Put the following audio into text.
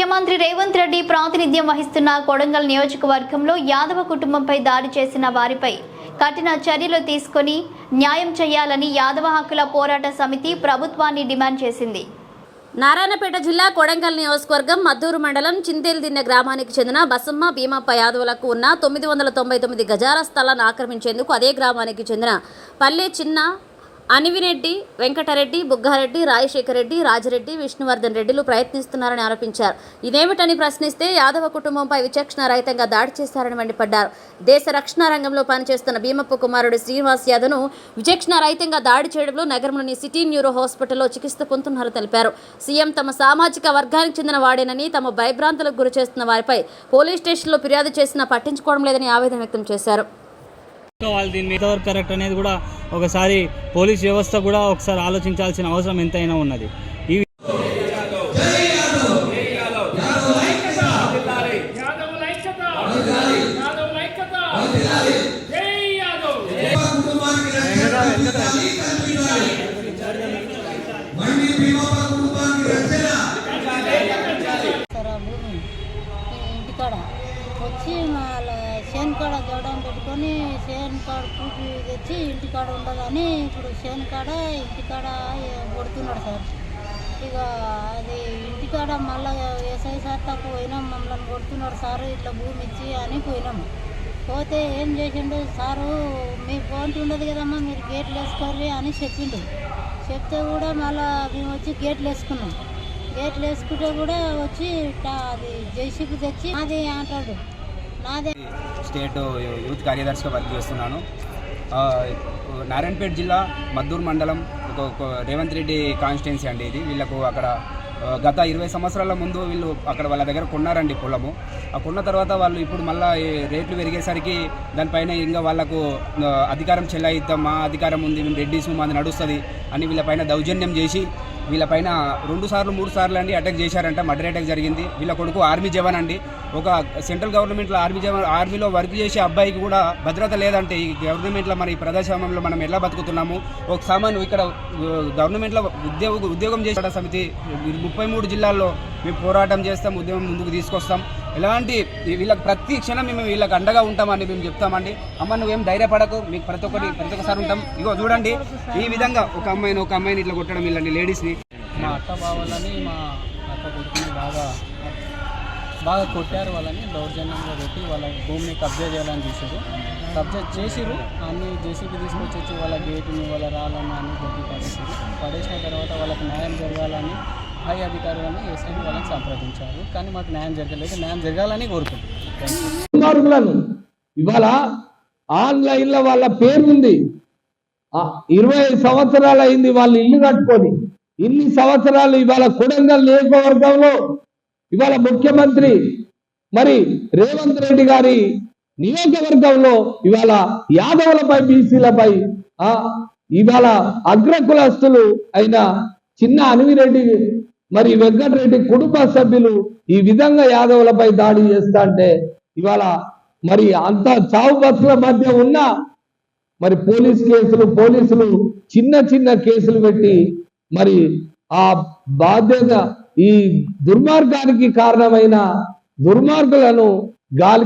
ముఖ్యమంత్రి రేవంత్ రెడ్డి ప్రాతినిధ్యం వహిస్తున్న కొడంగల్ నియోజకవర్గంలో యాదవ కుటుంబంపై దాడి చేసిన వారిపై కఠిన చర్యలు తీసుకొని న్యాయం చేయాలని యాదవ హక్కుల పోరాట సమితి ప్రభుత్వాన్ని డిమాండ్ చేసింది. నారాయణపేట జిల్లా కొడంగల్ నియోజకవర్గం మద్దూరు మండలం చింతేల్దిన్నె గ్రామానికి చెందిన బసమ్మ భీమప్ప యాదవులకు ఉన్న తొమ్మిది వందల తొంభై తొమ్మిది గజాల స్థలాన్ని ఆక్రమించేందుకు అదే గ్రామానికి చెందిన పల్లె చిన్న అనివిరెడ్డి వెంకటరెడ్డి బుగ్గారెడ్డి రాజశేఖర రెడ్డి రాజరెడ్డి విష్ణువర్ధన్ రెడ్డిలు ప్రయత్నిస్తున్నారని ఆరోపించారు. ఇదేమిటని ప్రశ్నిస్తే యాదవ కుటుంబంపై విచక్షణ రహితంగా దాడి చేశారని మండిపడ్డారు. దేశ రక్షణ రంగంలో పనిచేస్తున్న భీమప్ప కుమారుడు శ్రీనివాస్ యాదవ్ను విచక్షణ రహితంగా దాడి చేయడంలో నగరంలోని సిటీ న్యూరో హాస్పిటల్లో చికిత్స పొందుతున్నారని తెలిపారు. సీఎం తమ సామాజిక వర్గానికి చెందిన వాడేనని తమ భయభ్రాంతులకు గురి చేస్తున్న వారిపై పోలీస్ స్టేషన్లో ఫిర్యాదు చేసినా పట్టించుకోవడం లేదని ఆవేదన వ్యక్తం చేశారు. వాళ్ళు దీని మీద ఎంతవరకు కరెక్ట్ అనేది కూడా ఒకసారి పోలీస్ వ్యవస్థ కూడా ఒకసారి ఆలోచించాల్సిన అవసరం ఎంతైనా ఉన్నది. ఈ ఇంటికాడ వచ్చి చేను కాడ పెట్టుకొని చేను కాడ తెచ్చి ఇంటికాడ ఉండదని ఇప్పుడు చేను కాడ ఇంటికాడ కొడుతున్నాడు సార్. ఇక అది ఇంటికాడ మళ్ళా ఎస్ఐ సార్ తక్కువ పోయినాం మమ్మల్ని కొడుతున్నాడు సారు ఇట్లా భూమి ఇచ్చి అని పోయినాము పోతే ఏం చేసిండు సారు మీ ఫోన్ ఉండదు కదమ్మా మీరు గేట్లు వేసుకోర్రి అని చెప్పిండు. చెప్తే కూడా మళ్ళా మేము వచ్చి గేట్లు వేసుకున్నాం. గేట్లు వేసుకుంటే కూడా వచ్చి అది జైసీపీ తెచ్చి అది అంటాడు. స్టేట్ యూత్ కార్యదర్శిగా వర్క్ చేస్తున్నాను. నారాయణపేట జిల్లా మద్దూరు మండలం ఒక రేవంత్ రెడ్డి కాన్స్టిట్యున్సీ అండి ఇది. వీళ్ళకు అక్కడ గత ఇరవై సంవత్సరాల ముందు వీళ్ళు అక్కడ వాళ్ళ దగ్గర కొన్నారండి పొలము. ఆ కొన్న తర్వాత వాళ్ళు ఇప్పుడు మళ్ళీ రేట్లు పెరిగేసరికి దానిపైన ఇంకా వాళ్ళకు అధికారం చెల్లాయిద్దాం మా అధికారం ఉంది మేము రెడ్డిస్ మాది నడుస్తుంది అని వీళ్ళపైన దౌర్జన్యం చేసి వీళ్ళపైన రెండు సార్లు మూడు సార్లు అండి అటాక్ చేశారంట. మర్డర్ అటాక్ జరిగింది. వీళ్ళ కొడుకు ఆర్మీ జవాన్ అండి. ఒక సెంట్రల్ గవర్నమెంట్లో ఆర్మీ జవాన్ ఆర్మీలో వర్క్ చేసే అబ్బాయికి కూడా భద్రత లేదంటే ఈ గవర్నమెంట్లో మన ఈ ప్రజాస్వామ్యంలో మనం ఎలా బతుకుతున్నాము? ఒక సామాను ఇక్కడ గవర్నమెంట్లో ఉద్యోగ ఉద్యోగం చేసే సమితి ముప్పై మూడు జిల్లాల్లో మేము పోరాటం చేస్తాం ఉద్యమం ముందుకు తీసుకొస్తాం. ఎలాంటి వీళ్ళకి ప్రతి క్షణం మేము వీళ్ళకి అండగా ఉంటామని మేము చెప్తామండి. అమ్మ నువ్వేం ధైర్యపడకు మీకు ప్రతి ఒక్కటి ప్రతి ఒక్కసారి ఉంటాం. ఇగో చూడండి ఈ విధంగా ఒక అమ్మాయిని ఒక అమ్మాయిని ఇట్లా కొట్టడం వీళ్ళని లేడీస్ని. మా అత్త బావాలని మా అక్క కొడుకుని బాగా బాగా కొట్టారు వాళ్ళని దౌర్జన్యంగా పెట్టి వాళ్ళ భూమిని కబ్జా చేయాలని చూసారు కబ్జా చేసిరు అన్ని జేసీబీ తీసుకొచ్చి వాళ్ళ గేటుని వాళ్ళ రాళ్ళని అన్ని కొట్టి పడేసారు పడేసిన తర్వాత వాళ్ళకి న్యాయం జరగాలని హై అధికారులని ఎస్ఐని వాళ్ళని సంప్రదించారు కానీ మాకు న్యాయం జరగలేదు. న్యాయం జరగాలని కోరుకుంటున్నాను ఇవాళ ఆన్లైన్లో వాళ్ళ పేరు ఉంది. ఇరవై ఐదు సంవత్సరాలు అయింది వాళ్ళు ఇల్లు కట్టుకొని. ఇన్ని సంవత్సరాలు ఇవాళ కొడంగల్ నియోజకవర్గంలో ఇవాళ ముఖ్యమంత్రి మరి రేవంత్ రెడ్డి గారి నియోజకవర్గంలో ఇవాళ యాదవులపై బీసీలపై ఇవాళ అగ్రకులస్తులు అయిన చిన్న అనివిరెడ్డి మరి వెంకటరెడ్డి కుటుంబ సభ్యులు ఈ విధంగా యాదవులపై దాడి చేస్తా అంటే ఇవాళ మరి అంత చావు బతుల మధ్య ఉన్న మరి పోలీస్ కేసులు పోలీసులు చిన్న చిన్న కేసులు పెట్టి మరి ఆ బాధ్యత ఈ దుర్మార్గానికి కారణమైన దుర్మార్గులను గాలి